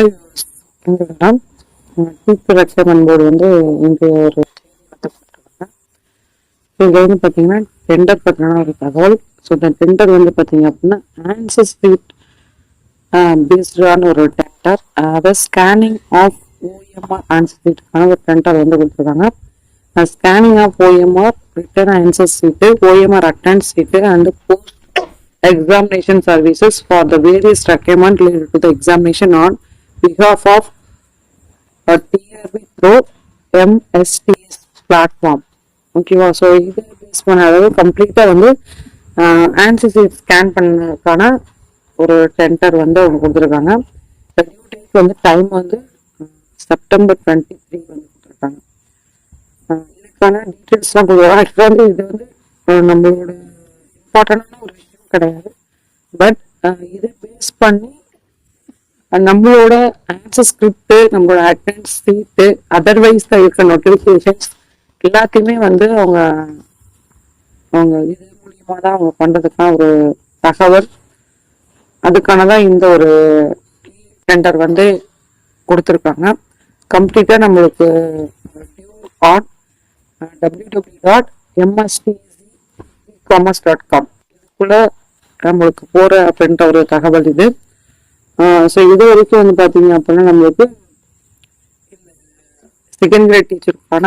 Hi இங்கெல்லாம் teacher recruitment board வந்து இங்கே ஒரு இதில் வந்து பார்த்தீங்கன்னா டெண்டர் பற்றின ஒரு தகவல். ஸோ இந்த டெண்டர் வந்து பார்த்தீங்க அப்படின்னா ஆன்சர் ஸ்ட்ரீட் பேஸ்டான ஒரு டெண்டர் அதாவது ஸ்கேனிங் ஆஃப் ஓஎம்ஆர் ஆன்சர் ஸ்ட்ரீட்டுக்கான ஒரு டெண்டர் வந்து கொடுத்துருக்காங்க. Scanning of OMR return answer sheet OMR attend sheet and post examination services for the various requirement related to the examination on behalf of a TRB through MSTS platform. ஓகேவா so இதை base பண்ண அதாவது கம்ப்ளீட்டாக வந்து ஆன்சிசி scan பண்ணதுக்கான ஒரு tender வந்து அவங்க கொடுத்துருக்காங்க. டியூ டேட் வந்து டைம் வந்து செப்டம்பர் டுவெண்ட்டி த்ரீ வந்து கொடுத்துருக்காங்க. இதுக்கான டீட்டெயில்ஸ்லாம் கொடுக்குறோம். ஆக்சுவலாக வந்து இது வந்து நம்மளோட இம்பார்ட்டண்டான ஒரு விஷயம் கிடையாது. பட் இதை பேஸ் பண்ணி நம்மளோட ஆன்சர் ஸ்கிரிப்ட் நம்மளோட அட்டன்ஸ் சீட்டு அதர்வைஸ் இருக்க நோட்டிஃபிகேஷன்ஸ் எல்லாத்தையுமே வந்து அவங்க அவங்க இது மூலியமாக தான் அவங்க பண்ணுறதுக்கான ஒரு தகவல். அதுக்கான தான் இந்த ஒரு டெண்டர் வந்து கொடுத்துருக்காங்க. கம்ப்ளீட்டாக நம்மளுக்கு due on W W dot MSTC commerce dot com இதுக்குள்ளே நம்மளுக்கு போகிற அப்படின்ற ஒரு தகவல் இது. ஸோ இது வரைக்கும் வந்து பார்த்தீங்க அப்படின்னா நம்மளுக்கு செகண்ட் கிரேட் டீச்சருக்கான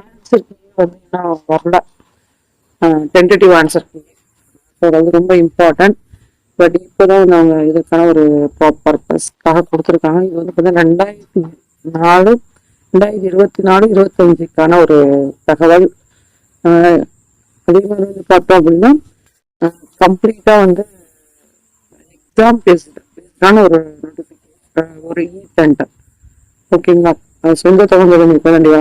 ஆன்சர் வந்து இன்னும் வரல. டென்டேட்டிவ் ஆன்சர் ஸோ அது ரொம்ப இம்பார்ட்டன்ட் பட் இப்போ தான் நாங்கள் இதுக்கான ஒரு பர்பஸ்க்காக கொடுத்துருக்காங்க. இது வந்து பார்த்தீங்கன்னா ரெண்டாயிரத்தி நாலு ரெண்டாயிரத்தி இருபத்தி நாலு இருபத்தஞ்சுக்கான ஒரு தகவல். அதே மாதிரி வந்து பார்த்தோம் அப்படின்னா கம்ப்ளீட்டாக வந்து எக்ஸாம் பேஸ்டான ஒரு நோட்டிஃபிகேஷன் ஒரு இ சென்டர் ஓகேங்களா சொந்த தகவல் இப்போ வேண்டிய